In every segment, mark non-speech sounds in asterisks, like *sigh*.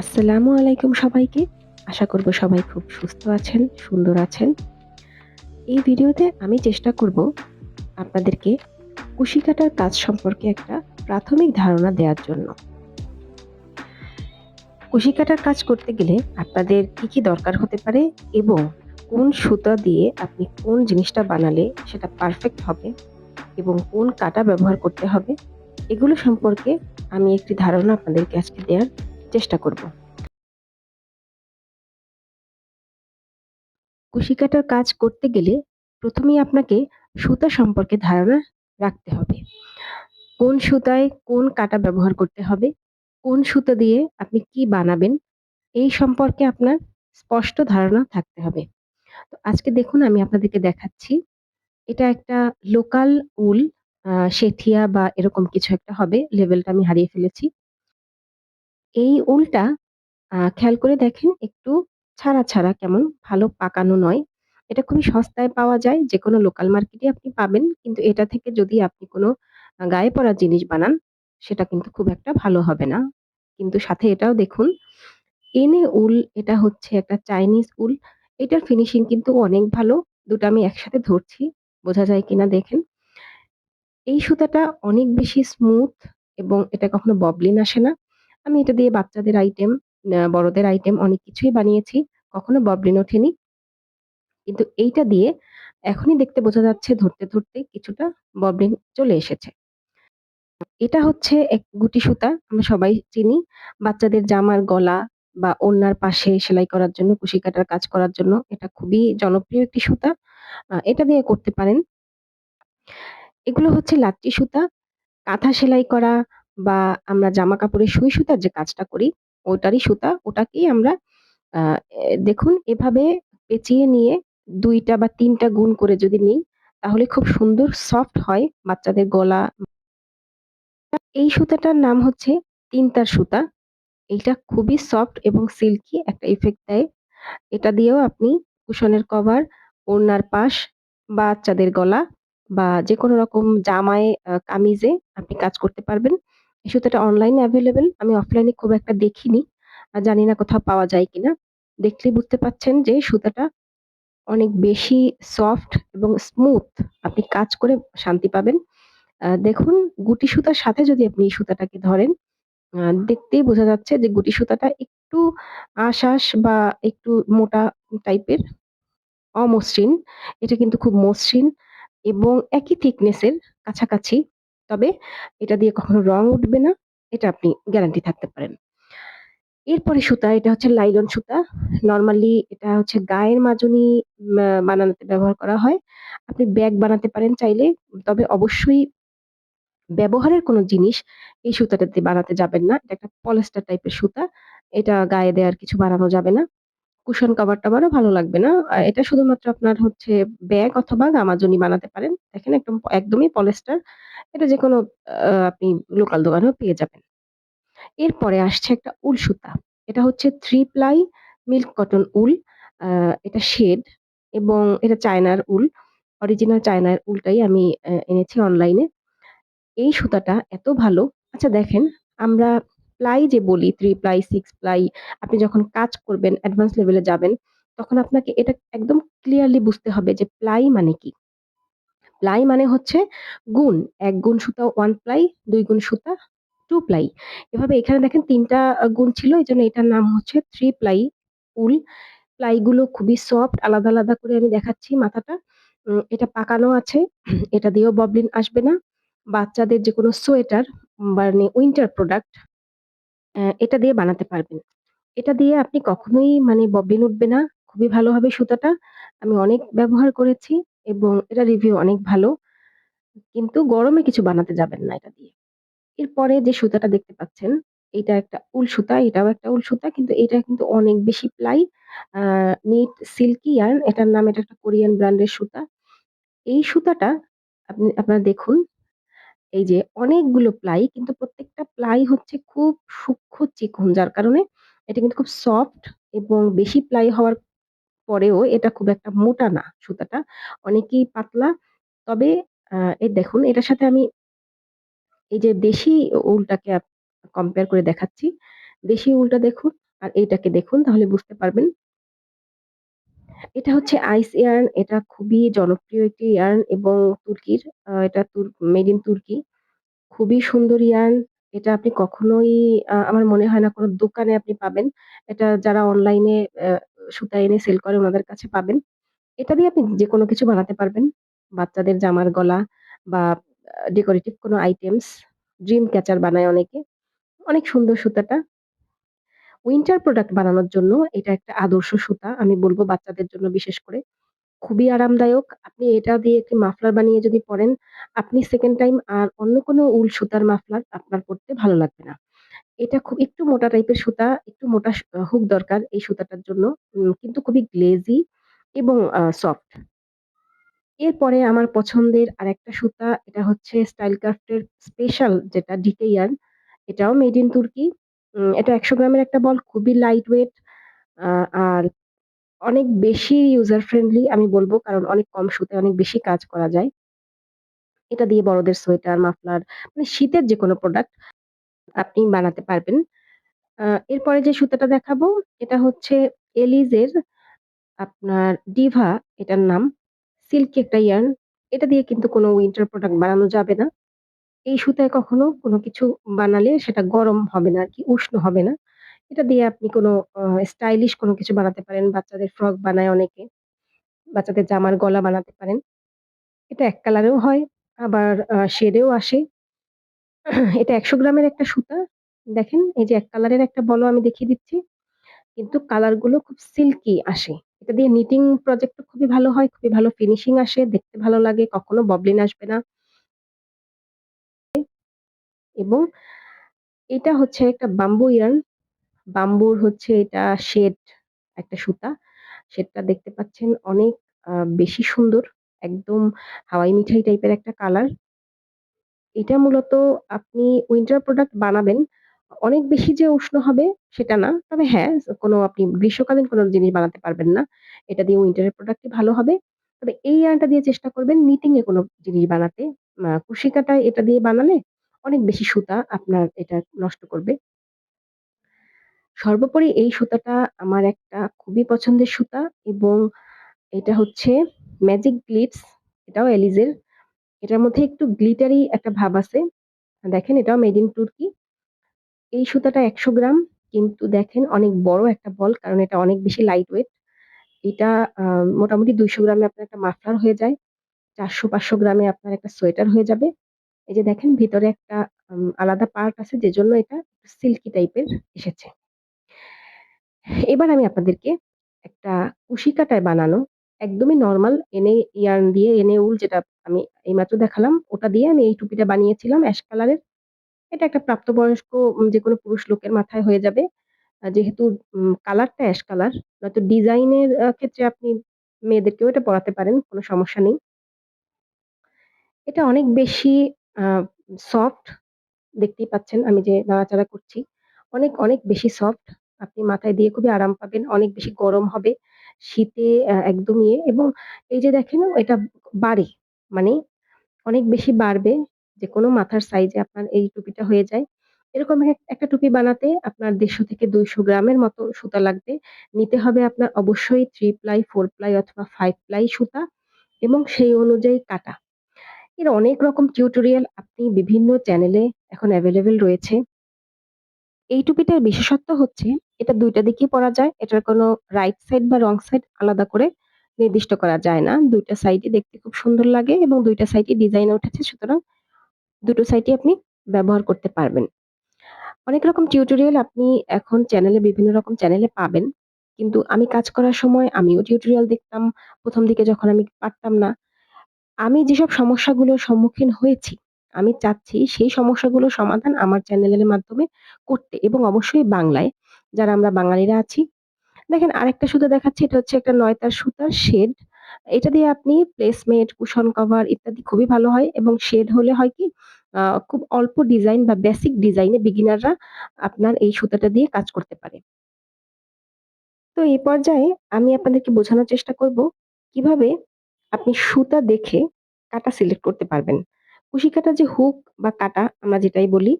আসসালামু আলাইকুম সবাইকে। আশা করব সবাই খুব সুস্থ আছেন, সুন্দর আছেন। এই ভিডিওতে আমি চেষ্টা করব আপনাদেরকে কুশি কাটার কাজ সম্পর্কে একটা প্রাথমিক ধারণা দেওয়ার জন্য। কুশি কাটার কাজ করতে গেলে আপনাদের কি, কি দরকার হতে পারে এবং কোন সুতা দিয়ে আপনি কোন জিনিসটা বানালে সেটা পারফেক্ট হবে এবং কোন কাটা ব্যবহার করতে হবে, এগুলো সম্পর্কে আমি একটি ধারণা আপনাদেরকে আজকে দেওয়ার চেষ্টা করব। কুশি কাটার কাজ করতে গেলে প্রথমেই আপনাকে সুতা সম্পর্কে ধারণা রাখতে হবে। কোন সুতায় কোন কাটা ব্যবহার করতে হবে, কোন সুতা দিয়ে আপনি কি বানাবেন, এই সম্পর্কে আপনার স্পষ্ট ধারণা থাকতে হবে। তো আজকে দেখুন আমি আপনাদেরকে দেখাচ্ছি। এটা একটা লোকাল উল সেথিয়া বা এরকম কিছু একটা হবে। লেভেলটা আমি হারিয়ে ফেলেছি। এই উলটা খেয়াল করে দেখেন একটু ছাড়া, ছাড়া কেমন ভালো পাকানো নয়। এটা খুবই সস্তায় পাওয়া যায়। যেকোনো লোকাল মার্কেটে আপনি পাবেন। কিন্তু এটা থেকে যদি আপনি কোনো গায়ে পরার জিনিস বানান, সেটা কিন্তু খুব একটা ভালো হবে না। কিন্তু সাথে এটাও দেখুন, এনে উল এটা হচ্ছে একটা চাইনিজ উল। এটার ফিনিশিং কিন্তু অনেক ভালো। ২ টা আমি একসাথে ধরছি। বোঝা যায় কিনা দেখেন। এই সুতাটা অনেক বেশি স্মুথ এবং এটা কখনো ববলিন আসে না। আমি এটা দিয়ে বাচ্চাদের আইটেম, বড়দের আইটেম অনেক কিছুই বানিয়েছি। কখনো ববলিন ওঠেনি। কিন্তু এইটা দিয়ে এখনই দেখতে বোঝা যাচ্ছে ধরতে, ধরতে কিছুটা ববলিন চলে এসেছে। এটা হচ্ছে এক গুটি সুতা। আমরা সবাই চিনি। বাচ্চাদের জামার গলা বা ওড়নার পাশে সেলাই করার জন্য, কুশি কাটার কাজ করার জন্য এটা খুবই জনপ্রিয় একটি সুতা। এটা দিয়ে করতে পারেন। এগুলো হচ্ছে লাচ্ছি সুতা। কাঁথা সেলাই করা বা আমরা জামা কাপড়ের সুই সুতার যে কাজটা করি, ওটারই সুতা। ওটাকেই আমরা আ এ দেখুন এভাবে পেঁচিয়ে নিয়ে দুইটা বা তিনটা গুণ করে যদি নিই, তাহলে খুব সুন্দর সফট হয় বাচ্চাদের গলা এই সুতাটার নাম হচ্ছে তিনতার সুতা। এইটা খুবই সফট এবং সিল্কি একটা ইফেক্ট দেয়। এটা দিয়েও আপনি কুশনের কভার, ওড়নার পাশ, বাচ্চাদের গলা বা যেকোনো রকম জামায়, কামিজে আপনি কাজ করতে পারবেন। এই সুতাটা অনলাইনে এভেইলেবল। আমি অফলাইনে খুব একটা দেখিনি। আ জানি না কোথাও পাওয়া যায় কিনা। দেখলেই বুঝতে পারছেন যে সুতাটা অনেক বেশি সফট এবং স্মুথ। আপনি কাজ করে শান্তি পাবেন। দেখুন গুটি সুতার সাথে যদি আপনি এই সুতাটাকে ধরেন, দেখতেই বোঝা যাচ্ছে যে গুটি সুতাটা একটু আঁশ-আঁশ বা একটু মোটা টাইপের, অমসৃণ। এটা কিন্তু খুব মসৃণ এবং একই থিকনেসের কাছাকাছি। তবে এটা দিয়ে কখনো রং উঠবে না। এটা আপনি গ্যারান্টি থাকতে পারেন। এরপরে সুতা, এটা হচ্ছে লাইলন সুতা। নরমালি এটা হচ্ছে গায়ের মাজনি ম্যা বানানোতে ব্যবহার করা হয়। আপনি ব্যাগ বানাতে পারেন চাইলে। তবে অবশ্যই ব্যবহারের কোনো জিনিস এই সুতাটাতে বানাতে যাবেন না। এটা একটা পলিস্টার টাইপের সুতা। এটা গায়ে দেওয়ার কিছু বানানো যাবে না। কুশন কভার-টভারও ভালো লাগবে না। এটা শুধুমাত্র আপনার হচ্ছে ব্যাগ অথবা গামাজনি বানাতে পারেন। দেখেন একদম একদমই পলিস্টার। এটা যে কোনো আপনি লোকাল দোকানেও পেয়ে যাবেন। এরপরে আসছে একটা উল সুতা। এটা হচ্ছে থ্রি প্লাই মিল্ক কটন উল। এটা শেড এবং এটা চায়নার উল। অরিজিনাল চায়নার উলটাই আমি এনেছি অনলাইনে। এই সুতাটা এত ভালো। আচ্ছা দেখেন, আমরা প্লাই যে বলি থ্রি প্লাই, সিক্স প্লাই আপনি যখন কাজ করবেন, অ্যাডভান্স লেভেলে যাবেন, তখন আপনাকে এটা একদম ক্লিয়ারলি বুঝতে হবে যে প্লাই মানে কি? প্লাই মানে হচ্ছে গুণ। এক গুণ সুতা ওয়ান প্লাই, দুই গুণ সুতা টু প্লাই। এভাবে এখানে দেখেন তিনটা গুণ ছিল। এই জন্য এটার নাম হচ্ছে থ্রি প্লাই উল। প্লাই গুলো খুবই সফট। আলাদা, আলাদা করে আমি দেখাচ্ছি মাথাটা। এটা পাকানো আছে। এটা দিয়েও ববলিন আসবে না। বাচ্চাদের যে কোনো সোয়েটার মানে উইন্টার প্রোডাক্ট এটা দিয়ে বানাতে পারবেন। এটা দিয়ে আপনি কখনোই মানে ববলিন উঠবে না। খুবই ভালো হবে সুতাটা। আমি অনেক ব্যবহার করেছি এবং এটার রিভিউ অনেক ভালো। কিন্তু গরমে কিছু বানাতে যাবেন না এটা দিয়ে। এরপরে যে সুতাটা দেখতে পাচ্ছেন, এটা একটা উল সুতা। এটাও একটা উল সুতা। কিন্তু এটা কিন্তু অনেক বেশি প্লাই। নিট সিল্কি ইয়ার্ন এটার নাম এটা একটা কোরিয়ান ব্র্যান্ডের সুতা। এই সুতাটা আপনি আপনারা দেখুন, এই যে অনেকগুলো প্লাই কিন্তু প্রত্যেকটা প্লাই হচ্ছে খুব সূক্ষ্ম চিকন। যার কারণে এটা কিন্তু খুব সফট এবং বেশি প্লাই হওয়ার পরেও এটা খুব একটা মোটা না সুতাটা। অনেকেই পাতলা। তবে এই দেখুন এটার সাথে আমি এই যে দেশি উলটাকে কম্পেয়ার করে দেখাচ্ছি। দেশি উলটা দেখুন আর এইটাকে দেখুন তাহলে বুঝতে পারবেন। এটা হচ্ছে আইস ইয়ার্ন এটা খুবই জনপ্রিয় একটি ইয়ার্ন এবং তুর্কির আ এটা তুর মেড ইন তুর্কি। খুবই সুন্দর ইয়ার্ন। এটা আপনি কখনোই আমার মনে হয় না কোনো দোকানে আপনি পাবেন। এটা যারা অনলাইনে সুতা এনে সেল করে ওনাদের কাছে পাবেন। এটা দিয়ে আপনি যেকোনো কিছু বানাতে পারবেন। বাচ্চাদের জামার গলা বা ডেকোরেটিভ কোনো আইটেমস, ড্রিম ক্যাচার বানায় অনেকে। অনেক সুন্দর সুতাটা। উইন্টার প্রোডাক্ট বানানোর জন্য এটা একটা আদর্শ সুতা। আমি বলব বাচ্চাদের জন্য বিশেষ করে। খুবই আরামদায়ক। আপনি এটা দিয়ে একটি মাফলার বানিয়ে যদি পরেন আপনি সেকেন্ড টাইম আর অন্য কোনো উল সুতার মাফলার আপনার পড়তে ভালো লাগবে না। এটা খুব একটু মোটা টাইপের সুতা, একটু মোটা হুক দরকার এই সুতাটার জন্য। কিন্তু খুবই গ্লেজি এবং সফট। এরপরে আমার পছন্দের আরেকটা সুতা এটা হচ্ছে স্টাইল ক্রাফট এর স্পেশাল যেটা ডিকে ইয়ার্ন। এটাও মেড ইন তুর্কি। উম এটা ১০০ গ্রামের একটা বল খুবই লাইট ওয়েট আ আর অনেক বেশি ইউজার ফ্রেন্ডলি আমি বলব কারণ অনেক কম সুতায় অনেক বেশি কাজ করা যায়। এটা দিয়ে বড়দের সোয়েটার, মাফলার মানে শীতের যেকোনো প্রোডাক্ট আপনি বানাতে পারবেন। এরপরে যে সুতাটা দেখাবো এটা হচ্ছে এলিজের আপনার ডিভা এটার নাম। সিল্কি একটা ইয়ার্ন। এটা দিয়ে কিন্তু কোনো উইন্টার প্রোডাক্ট বানানো যাবে না। এই সুতায় কখনো কোনো কিছু বানালে সেটা গরম হবে না আরকি, উষ্ণ হবে না। এটা দিয়ে আপনি কোনো স্টাইলিশ কোনো কিছু বানাতে পারেন। বাচ্চাদের ফ্রক বানায় অনেকে। বাচ্চাদের জামার গলা বানাতে পারেন। এটা এক কালারেও হয়, আবার শেডেও আসে। *clears throat* এটা ১০০ গ্রামের একটা সুতা। দেখেন এই যে এক কালারের একটা বলও আমি দেখিয়ে দিচ্ছি। কিন্তু কালারগুলো খুব সিল্কি আসে। এটা দিয়ে নিটিং প্রজেক্ট খুবই ভালো হয়, খুবই ভালো ফিনিশিং আসে, দেখতে ভালো লাগে, কখনো ববলিন আসবে না। এবং এটা হচ্ছে একটা বাম্বু ইয়ার্ন। বাম্বুর হচ্ছে এটা শেড একটা সুতা। শেডটা দেখতে পাচ্ছেন অনেক বেশি সুন্দর। একদম হাওয়াই মিঠাই টাইপের একটা কালার। এটা মূলত আপনি উইন্টার প্রোডাক্ট বানাবেন। অনেক বেশি যে উষ্ণ হবে সেটা না। তবে হ্যাঁ, কোনো আপনি গ্রীষ্মকালীন কোনো জিনিস বানাতে পারবেন না। এটা দিয়ে উইন্টার এর প্রোডাক্টই ভালো হবে। তবে এই ইয়ার্নটা দিয়ে চেষ্টা করবেন নিটিং এ কোনো জিনিস বানাতে। আ কুশি কাঁটায় এটা দিয়ে বানালে অনেক বেশি সুতা আপনার এটা নষ্ট করবে। সর্বোপরি এই সুতাটা আমার একটা খুবই পছন্দের সুতা এবং এটা হচ্ছে ম্যাজিক গ্লিটস এটাও এলিজের। এটার মধ্যে একটু গ্লিটারি একটা ভাব আছে। দেখেন এটাও মেড ইন তুর্কি। এই সুতাটা ১০০ গ্রাম, কিন্তু দেখেন অনেক বড় একটা বল, কারণ এটা অনেক বেশি লাইট ওয়েট। এটা মোটামুটি ২০০ গ্রামে আপনার একটা মাফলার হয়ে যায়। চারশো পাঁচশো গ্রামে আপনার একটা সোয়েটার হয়ে যাবে। এই যে দেখেন ভিতরে একটা আলাদা পার্ট আছে যে জন্য এটা সিল্কি টাইপের এসেছে। এবার আমি আপনাদেরকে একটা কুশি কাঁটায় বানানো একদমই নরমাল এনে ইয়ার্ন দিয়ে এনে উল যেটা আমি এইমাত্র দেখালাম ওটা দিয়ে আমি এই টুপিটা বানিয়েছিলাম অ্যাশ কালারের। এটা একটা প্রাপ্তবয়স্ক যে কোনো পুরুষ লোকের মাথায় হয়ে যাবে। যেহেতু কালারটা অ্যাশ কালার নয়তো ডিজাইনের ক্ষেত্রে আপনি মেয়েদেরকেও এটা পড়াতে পারেন, কোনো সমস্যা নেই। এটা অনেক বেশি আ সফট দেখতেই পাচ্ছেন আমি যে নাড়াচাড়া করছি। অনেক, অনেক বেশি সফট। আপনি মাথায় দিয়ে খুবই আরাম পাবেন। অনেক বেশি গরম হবে। শীতে অ্যা একদম ইয়ে এবং এই যে দেখেন এটা বাড়ে। মানে অনেক বেশি বাড়বে। যেকোনো মাথার সাইজে আপনার এই টুপিটা হয়ে যায়। এরকম এক একটা টুপি বানাতে আপনার ১৫০ থেকে ২০০ গ্রামের মতো সুতা লাগবে। নিতে হবে আপনার অবশ্যই 3 প্লাই, 4 প্লাই অথবা 5 প্লাই সুতা এবং সেই অনুযায়ী কাটা। এর অনেক রকম টিউটোরিয়াল আপনি বিভিন্ন চ্যানেলে এখন এভেইলেবল রয়েছে। এই টুপিটার বিশেষত্ব হচ্ছে, এটা ২ টা দিকেই পরা যায়। এটার কোনো রাইট সাইড বা রং সাইড আলাদা করে নির্দিষ্ট করা যায় না। ২ টা সাইডই দেখতে খুব সুন্দর লাগে এবং ২ টা সাইডই ডিজাইন উঠেছে, সুতরাং দুটো সাইডই আপনি ব্যবহার করতে পারবেন। অনেক রকম টিউটোরিয়াল আপনি এখন চ্যানেলে বিভিন্ন রকম চ্যানেলে পাবেন। কিন্তু আমি কাজ করার সময় আমিও টিউটোরিয়াল দেখতাম। প্রথম দিকে যখন আমি পারতাম না। আমি যেসব সমস্যাগুলোর সম্মুখীন হয়েছি, আমি চাচ্ছি সেই সমস্যাগুলোর সমাধান আমার চ্যানেলের মাধ্যমে করতে এবং অবশ্যই বাংলায় যারা আমরা বাঙালিরা আছি। দেখেন আরেকটা সুতা দেখাচ্ছি এটা হচ্ছে একটা নয়তার সুতার শেড। এটা দিয়ে আপনি প্লেসমেট, কুশন কভার ইত্যাদি খুবই ভালো হয় এবং শেড হলে হয় কি খুব অল্প ডিজাইন বা বেসিক ডিজাইনে বিগিনাররা আপনার এই সুতাটা দিয়ে কাজ করতে পারে। তো এই পর্যায়ে আমি আপনাদেরকে বোঝানোর চেষ্টা করব কীভাবে আপনি সুতা দেখে কাটা সিলেক্ট করতে পারবেন। কুশি কাটা যে হুক বা কাটা আমরা যেটাই বলি,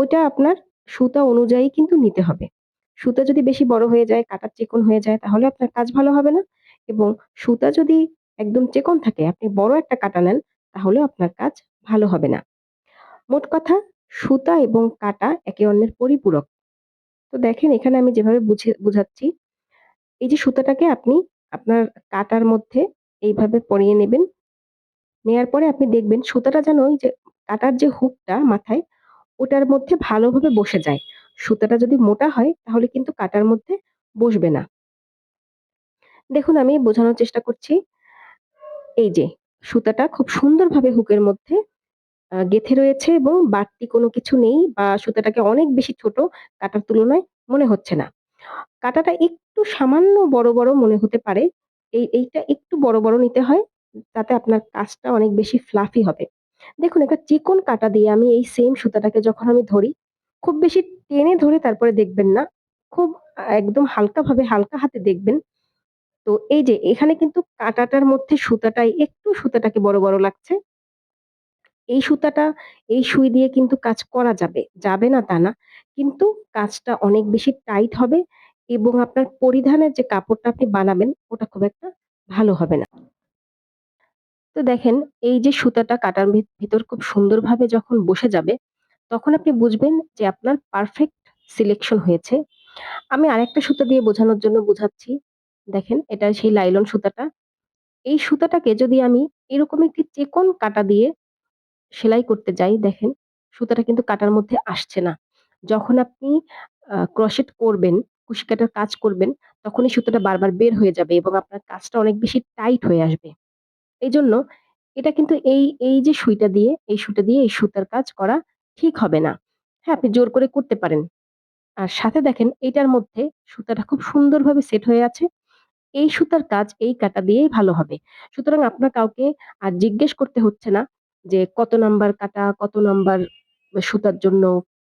ওইটা আপনার সুতা অনুযায়ী কিন্তু নিতে হবে। সুতা যদি বেশি বড় হয়ে যায়, কাটা চেকন হয়ে যায় তাহলে আপনার কাজ ভালো হবে না এবং সুতা যদি একদম চেকন থাকে, আপনি বড় একটা কাটা নেন তাহলেও আপনার কাজ ভালো হবে না। মোট কথা সুতা এবং কাটা একে অন্যের পরিপূরক। তো দেখেন এখানে আমি যেভাবে বুঝে বুঝাচ্ছি, এই যে সুতাটাকে আপনি আপনার কাটার মধ্যে এইভাবে পরিয়ে নেবেন। নেয়ার পরে আপনি দেখবেন সুতাটা যেন ওই যে কাটার যে হুকটা মাথায় ওটার মধ্যে ভালোভাবে বসে যায়। সুতাটা যদি মোটা হয় তাহলে কিন্তু কাটার মধ্যে বসবে না। দেখুন আমি বোঝানোর চেষ্টা করছি। এই যে সুতাটা খুব সুন্দরভাবে হুকের মধ্যে গেঁথে রয়েছে এবং বাড়তি কোনো কিছু নেই বা সুতাটাকে অনেক বেশি ছোট কাটার তুলনায় মনে হচ্ছে না। কাটাটা একটু সামান্য বড়, বড় মনে হতে পারে। এই এইটা একটু বড়, বড় নিতে হয়। তাতে আপনার কাজটা অনেক বেশি ফ্লাফি হবে। দেখুন একটা চিকন কাটা দিয়ে আমি এই সেম সুতাটাকে যখন আমি ধরি, খুব বেশি টেনে ধরে তারপরে দেখবেন না। খুব একদম হালকাভাবে হালকা হাতে দেখবেন। তো এই যে এখানে কিন্তু কাটাটার মধ্যে সুতাটাই একটু সুতাটাকে বড়, বড় লাগছে। এই সুতাটা এই সুই দিয়ে কিন্তু কাজ করা যাবে। যাবে না তা না। কিন্তু কাজটা অনেক বেশি টাইট হবে এবং আপনার পরিধানের যে কাপড়টা আপনি বানাবেন ওটা খুব একটা ভালো হবে না। তো দেখেন এই যে সুতাটা কাটার ভিতর খুব সুন্দরভাবে যখন বসে যাবে, তখন আপনি বুঝবেন যে আপনার পারফেক্ট সিলেকশন হয়েছে। আমি আরেকটা সুতা দিয়ে বোঝানোর জন্য বোঝাচ্ছি দেখেন এটা সেই লাইলন সুতাটা। এই সুতাটাকে যদি আমি এরকম একটি চেকন কাটা দিয়ে সেলাই করতে যাই দেখেন, সুতাটা কিন্তু কাটার মধ্যে আসছে না। যখন আপনি আ ক্রোশেট করবেন, কুশি কাটার কাজ করবেন, তখন এই সুতাটা বারবার বের হয়ে যাবে এবং আপনার কাজটা অনেক বেশি টাইট হয়ে আসবে। এই জন্য এটা কিন্তু এই, এই যে সুইটা দিয়ে, এই সুতা দিয়ে এই সুতার কাজ করা ঠিক হবে না। হ্যাঁ, আপনি জোর করে করতে পারেন। আর সাথে দেখেন এইটার মধ্যে সুতাটা খুব সুন্দরভাবে সেট হয়ে আছে। এই সুতার কাজ এই কাটা দিয়েই ভালো হবে। সুতরাং আপনার কাউকে আর জিজ্ঞেস করতে হচ্ছে না যে কত নাম্বার কাটা, কত নাম্বার সুতার জন্য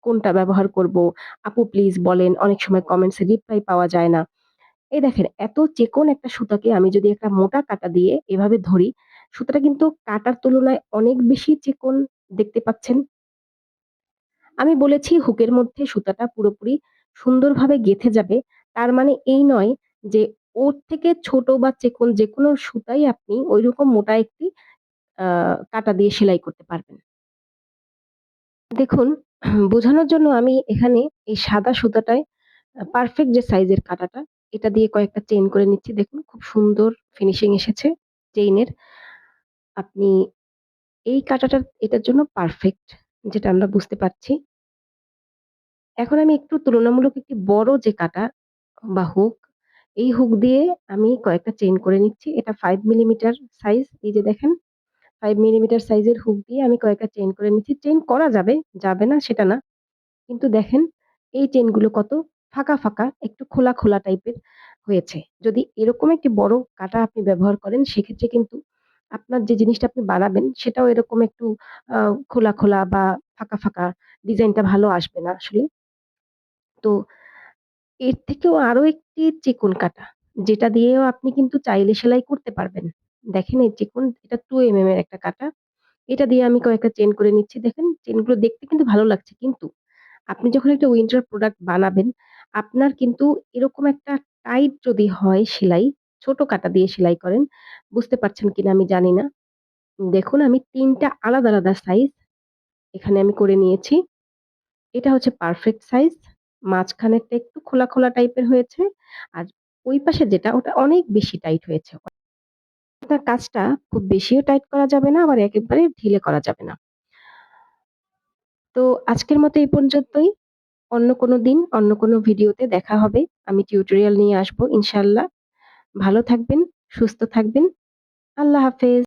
কোনটা ব্যবহার করব। আপু প্লিজ বলেন। অনেক সময় কমেন্টস রিপ্লাই পাওয়া যায় না। এই দেখেন এত চিকন একটা সুতাকে আমি যদি একটা মোটা কাটা দিয়ে এভাবে ধরি, সুতাটা কিন্তু কাটার তুলনায় অনেক বেশি চিকন দেখতে পাচ্ছেন। আমি বলেছি হুকের মধ্যে সুতাটা পুরোপুরি সুন্দরভাবে গেঁথে যাবে। তার মানে এই নয় যে ওর থেকে ছোট বা চেকন যে কোনো সুতাই আপনি ওই রকম মোটা একটি কাটা দিয়ে সেলাই করতে পারবেন। দেখুন বোঝানোর জন্য আমি এখানে এই সাদা সুতাটায় পারফেক্ট যে সাইজের কাটাটা, এটা দিয়ে কয়েকটা চেইন করে নিচ্ছি। দেখুন খুব সুন্দর ফিনিশিং এসেছে চেইনের। আপনি এই কাটাটা এটার জন্য পারফেক্ট যেটা আমরা বুঝতে পারছি। এখন আমি একটু তুলনামূলক একটি বড় যে কাটা বা হুক, এই হুক দিয়ে আমি কয়েকটা চেইন করে নিচ্ছি। এটা 5 মিলিমিটার সাইজ। এই যে দেখেন 5 মিলিমিটার সাইজের হুক দিয়ে আমি কয়েকটা চেন করে নিচ্ছি। চেন করা যাবে, যাবে না সেটা না। কিন্তু দেখেন এই চেনগুলো কত ফাঁকা, ফাঁকা একটু খোলা, খোলা টাইপের হয়েছে। যদি এরকম একটি বড় কাটা আপনি ব্যবহার করেন সেক্ষেত্রে কিন্তু আপনার যে জিনিসটা আপনি বানাবেন সেটাও এরকম একটু খোলা, খোলা বা ফাঁকা, ফাঁকা ডিজাইনটা ভালো আসবে না আসলে। তো এর থেকেও আরও একটি চিকন কাটা, যেটা দিয়েও আপনি কিন্তু চাইলে সেলাই করতে পারবেন। দেখেন এই চিকন এটা 2 এমএম এর একটা কাটা। এটা দিয়ে আমি কয়েকটা চেন করে নিচ্ছি। দেখেন চেইনগুলো দেখতে কিন্তু ভালো লাগছে। কিন্তু আপনি যখন একটা উইন্টার প্রোডাক্ট বানাবেন, আপনার কিন্তু এরকম একটা টাইট যদি হয় সেলাই, ছোট কাটা দিয়ে সেলাই করেন, বুঝতে পারছেন কিনা আমি জানি না। দেখুন আমি তিনটা আলাদা, আলাদা সাইজ এখানে আমি করে নিয়েছি। এটা হচ্ছে পারফেক্ট সাইজ। মাঝখানেরটা একটু খোলা, খোলা টাইপের হয়েছে। আর ওই পাশে যেটা ওটা অনেক বেশি টাইট হয়েছে। আপনার কাজটা খুব বেশিও টাইট করা যাবে না, আবার একেবারে ঢিলে করা যাবে না। তো আজকের মতো এই পর্যন্তই। অন্য কোনো দিন অন্য কোনো ভিডিওতে দেখা হবে। আমি টিউটোরিয়াল নিয়ে আসব ইনশাল্লাহ ভালো থাকবেন, সুস্থ থাকবেন। আল্লাহ হাফেজ।